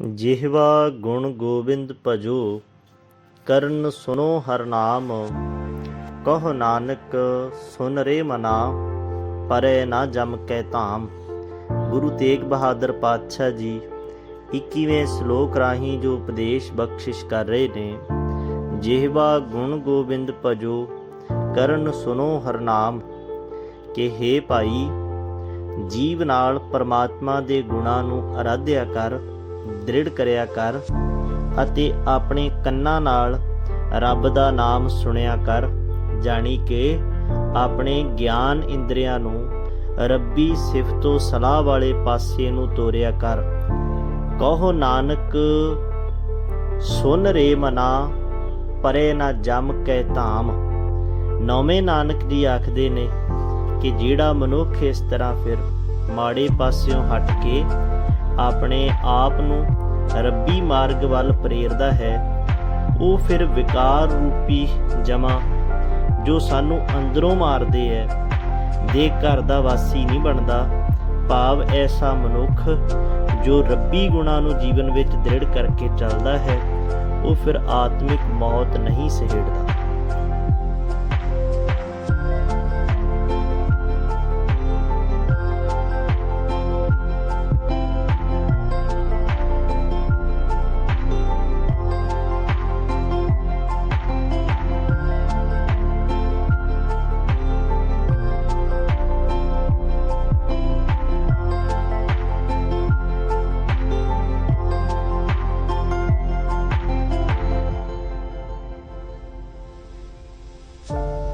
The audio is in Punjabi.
ਜਿਹਵਾ ਗੁਣ ਗੋਬਿੰਦ ਭਜੋ, ਕਰਨ ਸੁਨੋ ਹਰ ਨਾਮ, ਕਹੋ ਨਾਨਕ ਸੁਨ ਰੇ ਮਨਾ, ਪਰੇ ਨਾ ਜਮ ਕੈ ਧਾਮ। ਗੁਰੂ ਤੇਗ ਬਹਾਦਰ ਪਾਤਸ਼ਾਹ ਜੀ 21ਵੇਂ ਸ਼ਲੋਕ ਰਾਹੀਂ ਜੋ ਉਪਦੇਸ਼ ਬਖਸ਼ਿਸ਼ ਕਰ ਰਹੇ ਨੇ, ਜਿਹਵਾ ਗੁਣ ਗੋਬਿੰਦ ਭਜੋ, ਕਰਨ ਸੁਨੋ ਹਰ ਨਾਮ, ਕਿ हे ਭਾਈ, ਜੀਵ ਨਾਲ ਪਰਮਾਤਮਾ ਦੇ ਗੁਣਾਂ ਨੂੰ ਅਰਾਧਿਆ ਕਰ ਦ੍ਰਿੜ ਕਰਿਆ ਕਰ ਅਤੇ ਆਪਣੇ ਕੰਨਾਂ ਨਾਲ ਰੱਬ ਦਾ ਨਾਮ ਸੁਣਿਆ ਕਰ, ਜਾਣੀ ਕਿ ਆਪਣੇ ਗਿਆਨ ਇੰਦਰੀਆਂ ਨੂੰ ਰੱਬੀ ਸਿਫਤੋ ਸਲਾਹ ਵਾਲੇ ਪਾਸੇ ਨੂੰ ਤੋਰਿਆ ਕਰ। ਕਹੋ ਨਾਨਕ, ਸੁਨ ਰੇ ਮਨਾ, ਪਰੇ ਨਾ ਜਮ ਕੈ ਧਾਮ। ਨੌਵੇਂ ਨਾਨਕ ਜੀ ਆਖਦੇ ਨੇ ਕਿ ਜਿਹੜਾ ਮਨੁੱਖ ਇਸ ਤਰ੍ਹਾਂ ਫਿਰ ਮਾੜੇ ਪਾਸਿਓਂ ਹਟ ਕੇ ਆਪਣੇ ਆਪ ਨੂੰ ਰੱਬੀ ਮਾਰਗ ਵੱਲ ਪ੍ਰੇਰਦਾ ਹੈ, ਉਹ ਫਿਰ ਵਿਕਾਰ ਰੂਪੀ ਜਮਾ ਜੋ ਸਾਨੂੰ ਅੰਦਰੋਂ ਮਾਰਦੇ ਹੈ। ਦੇ ਘਰ ਦਾ ਵਾਸੀ ਨਹੀਂ ਬਣਦਾ, ਭਾਵ ਐਸਾ ਮਨੁੱਖ ਜੋ ਰੱਬੀ ਗੁਣਾਂ ਨੂੰ ਜੀਵਨ ਵਿੱਚ ਦ੍ਰਿੜ ਕਰਕੇ ਚੱਲਦਾ ਹੈ, ਉਹ ਫਿਰ ਆਤਮਿਕ ਮੌਤ ਨਹੀਂ ਸਹਿੜਦਾ। you